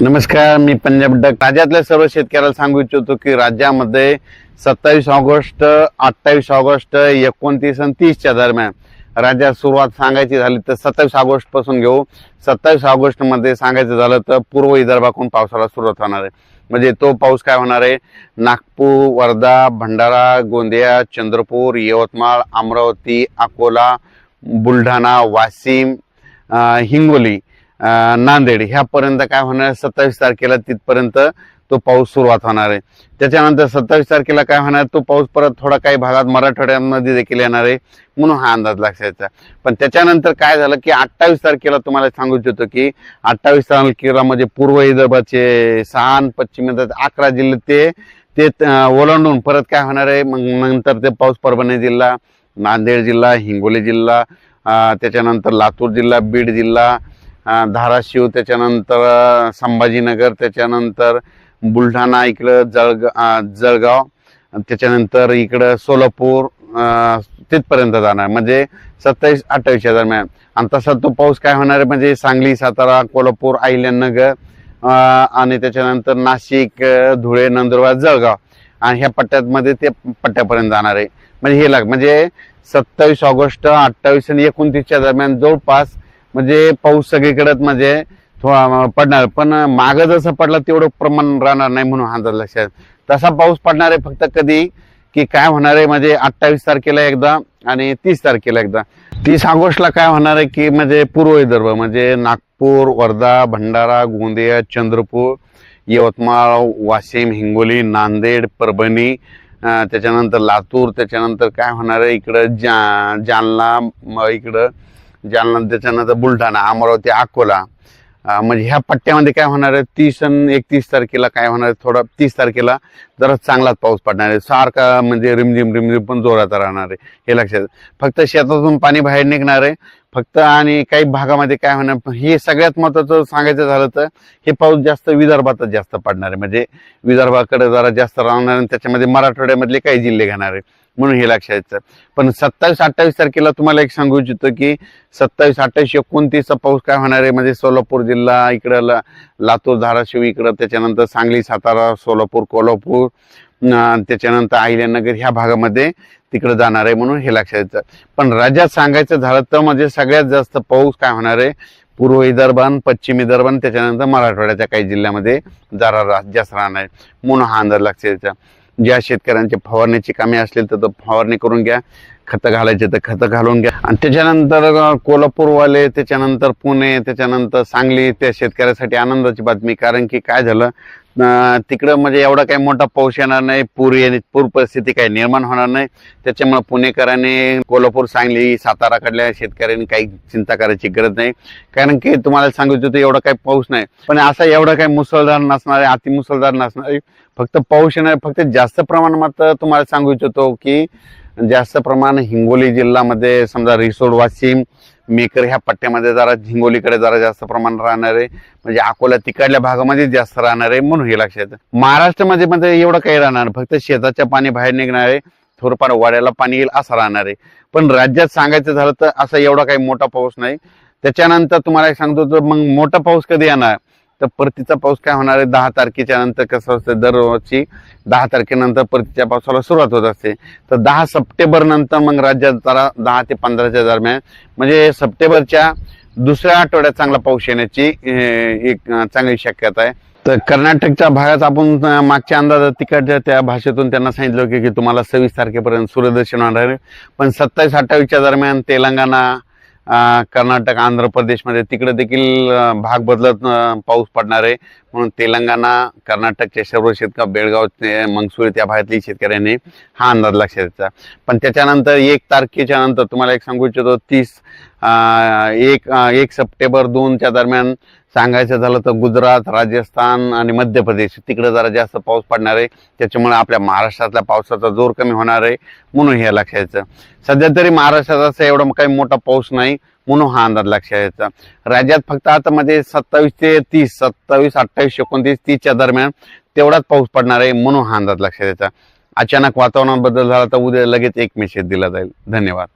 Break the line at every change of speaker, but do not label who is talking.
नमस्कार मी पंजाब डक. राज्यातल्या सर्व शेतकऱ्याला सांगू इच्छितो की राज्यामध्ये सत्तावीस ऑगस्ट अठ्ठावीस ऑगस्ट एकोणतीस आणि तीसच्या दरम्यान राज्यात सुरुवात सांगायची झाली तर सत्तावीस ऑगस्टपासून घेऊ. सत्तावीस ऑगस्टमध्ये सांगायचं झालं तर पूर्व विदर्भाकडून पावसाला सुरुवात होणार आहे. म्हणजे तो पाऊस काय होणार आहे? नागपूर वर्धा भंडारा गोंदिया चंद्रपूर यवतमाळ अमरावती अकोला बुलढाणा वाशिम हिंगोली नांदेड. ह्यापर्यंत काय होणार? सत्तावीस तारखेला तिथपर्यंत तो पाऊस सुरुवात होणार आहे. त्याच्यानंतर सत्तावीस तारखेला काय होणार? तो पाऊस परत थोडा काही भागात मराठवाड्यामध्ये देखील येणार आहे म्हणून हा अंदाज लक्षायचा पण त्याच्यानंतर काय झालं की अठ्ठावीस तारखेला तुम्हाला सांगू इच्छितो की अठ्ठावीस तारखेला म्हणजे पूर्व विदर्भाचे सहा पश्चिम अकरा जिल्हे ते ते ओलांडून परत काय होणार आहे? मग नंतर ते पाऊस परभणी जिल्हा नांदेड जिल्हा हिंगोली जिल्हा त्याच्यानंतर लातूर जिल्हा बीड जिल्हा धाराशिव त्याच्यानंतर संभाजीनगर त्याच्यानंतर बुलढाणा इकडं जळग जळगाव त्याच्यानंतर इकडं सोलापूर तिथपर्यंत जाणार. म्हणजे सत्तावीस अठ्ठावीसच्या दरम्यान आणि तसा तो पाऊस काय होणार आहे? म्हणजे सांगली सातारा कोल्हापूर अहिल्यानगर आणि त्याच्यानंतर नाशिक धुळे नंदुरबार जळगाव. आणि ह्या पट्ट्यामध्ये ते पट्ट्यापर्यंत जाणार आहे. म्हणजे हे लाग म्हणजे सत्तावीस ऑगस्ट अठ्ठावीस आणि एकोणतीसच्या दरम्यान जवळपास म्हणजे पाऊस सगळीकडेच म्हणजे थोडा पडणार. पण मागं जसं पडला तेवढं प्रमाण राहणार नाही म्हणून अंदाज लक्षात. तसा पाऊस पडणार आहे फक्त कधी की काय होणार आहे म्हणजे अठ्ठावीस तारखेला एकदा आणि तीस तारखेला एकदा. तीस ऑगस्टला काय होणार आहे की म्हणजे पूर्व विदर्भ म्हणजे नागपूर वर्धा भंडारा गोंदिया चंद्रपूर यवतमाळ वाशिम हिंगोली नांदेड परभणी त्याच्यानंतर लातूर त्याच्यानंतर काय होणार आहे इकडं जा जालना इकडं जालना त्याच्यानंतर बुलढाणा अमरावती अकोला. म्हणजे ह्या पट्ट्यामध्ये काय होणार आहे? तीस आणि एकतीस तारखेला काय होणार आहे? थोडा तीस तारखेला जरा चांगलाच पाऊस पडणार आहे. सारखा म्हणजे रिमझिम रिमझिम पण जोरात राहणार आहे. हे लक्षात फक्त शेतातून पाणी बाहेर निघणार आहे. फक्त आणि काही भागामध्ये काय होणार हे सगळ्यात महत्वाचं सांगायचं झालं तर हे पाऊस जास्त विदर्भातच जास्त पडणार आहे. म्हणजे विदर्भाकडे जरा जास्त राहणार आणि त्याच्यामध्ये मराठवाड्यामधले काही जिल्हे घेणार आहे. म्हणून हे लक्षात यायचं पण सत्तावीस अठ्ठावीस तारखेला तुम्हाला एक सांगू इच्छितो की सत्तावीस अठ्ठावीस एकोणतीसचा पाऊस काय होणार आहे? म्हणजे सोलापूर जिल्हा इकडं ला लातूर धाराशिव इकडं त्याच्यानंतर सांगली सातारा सोलापूर कोल्हापूर त्याच्यानंतर अहिल्यानगर ह्या भागामध्ये तिकडे जाणार आहे म्हणून हे लक्षात यायचं पण राज्यात सांगायचं झालं तर म्हणजे सगळ्यात जास्त पाऊस काय होणार आहे? पूर्व विदर्भान पश्चिम विदर्भान त्याच्यानंतर मराठवाड्याच्या काही जिल्ह्यामध्ये जरा जास्त राहणार आहे. म्हणून हा अंदाज लक्षात यायचा ज्या शेतकऱ्यांची फवारणीची कामे असतील तर फवारणी करून घ्या खतं घालायचे तर खतं घालून घ्या. आणि त्याच्यानंतर कोल्हापूरवाले त्याच्यानंतर पुणे त्याच्यानंतर सांगली त्या शेतकऱ्यासाठी आनंदाची बातमी. कारण की काय झालं? तिकडं म्हणजे एवढा काही मोठा पाऊस येणार नाही पूर येणे पूर परिस्थिती काही निर्माण होणार नाही. त्याच्यामुळे पुणेकरांनी कोल्हापूर सांगली साताराकडल्या शेतकऱ्यांनी काही चिंता करायची गरज नाही. कारण की तुम्हाला सांगू इच्छितो एवढा काही पाऊस नाही. पण असा एवढा काही मुसळधार नसणार आहे अति मुसळधार नसणार आहे फक्त पाऊस येणार फक्त जास्त प्रमाणात तुम्हाला सांगू इच्छितो की जास्त प्रमाण हिंगोली जिल्ह्यामध्ये समजा रिसोड वाशिम मेकर ह्या पट्ट्यामध्ये जरा झिंगोलीकडे जरा जास्त प्रमाणात राहणार आहे. म्हणजे अकोला तिकडल्या भागामध्ये जास्त राहणार आहे म्हणून हे लक्षात येतं. महाराष्ट्रामध्ये म्हणजे एवढं काही राहणार फक्त शेताच्या पाणी बाहेर निघणार आहे. थोडंफार वाड्याला पाणी येईल असं राहणार आहे. पण राज्यात सांगायचं झालं तर असा एवढा काही मोठा पाऊस नाही. त्याच्यानंतर तुम्हाला एक सांगतो तर मग मोठा पाऊस कधी येणार? तर परतीचा पाऊस काय होणार आहे? दहा तारखेच्या नंतर कसं असतं? दररोजची दहा तारखेनंतर परतीच्या पावसाला सुरुवात होत असते. तर दहा सप्टेंबर नंतर मग राज्यात जरा दहा ते पंधराच्या दरम्यान म्हणजे सप्टेंबरच्या दुसऱ्या आठवड्यात चांगला पाऊस येण्याची एक चांगली शक्यता आहे. तर कर्नाटकच्या भागात आपण मागच्या अंदाजात तिकडच्या त्या भाषेतून त्यांना सांगितलं होतं की तुम्हाला सव्वीस तारखेपर्यंत सूर्यदर्शन होणार आहे. पण सत्तावीस अठ्ठावीसच्या दरम्यान तेलंगणा कर्नाटक आंध्र प्रदेशमध्ये तिकडे देखील भाग बदलत पाऊस पडणार आहे. म्हणून तेलंगणा कर्नाटकचे सर्व शेतकऱ्या बेळगाव ते त्या भागातली शेतकऱ्यांनी हा अंदाज लक्षात द्यायचा. पण त्याच्यानंतर एक तारखेच्या नंतर तुम्हाला एक सांगू इच्छितो तीस एक एक सप्टेंबर दोनच्या दरम्यान सांगायचं झालं तर गुजरात राजस्थान आणि मध्य प्रदेश. तिकडे जरा जास्त पाऊस पडणार आहे. त्याच्यामुळे आपल्या महाराष्ट्रातल्या पावसाचा जोर कमी होणार आहे म्हणून हे लक्षायचं यायचं. सध्या तरी महाराष्ट्रात असं एवढा काही मोठा पाऊस नाही म्हणून हा अंदाज लक्षात यायचा. राज्यात फक्त आता मध्ये सत्तावीस ते तीस सत्तावीस अठ्ठावीस एकोणतीस तीसच्या दरम्यान तेवढाच पाऊस पडणार आहे म्हणून हा अंदाज लक्षात यायचा. अचानक वातावरणात बदल झाला तर उद्या लगेच एक मेसेज दिला जाईल. धन्यवाद.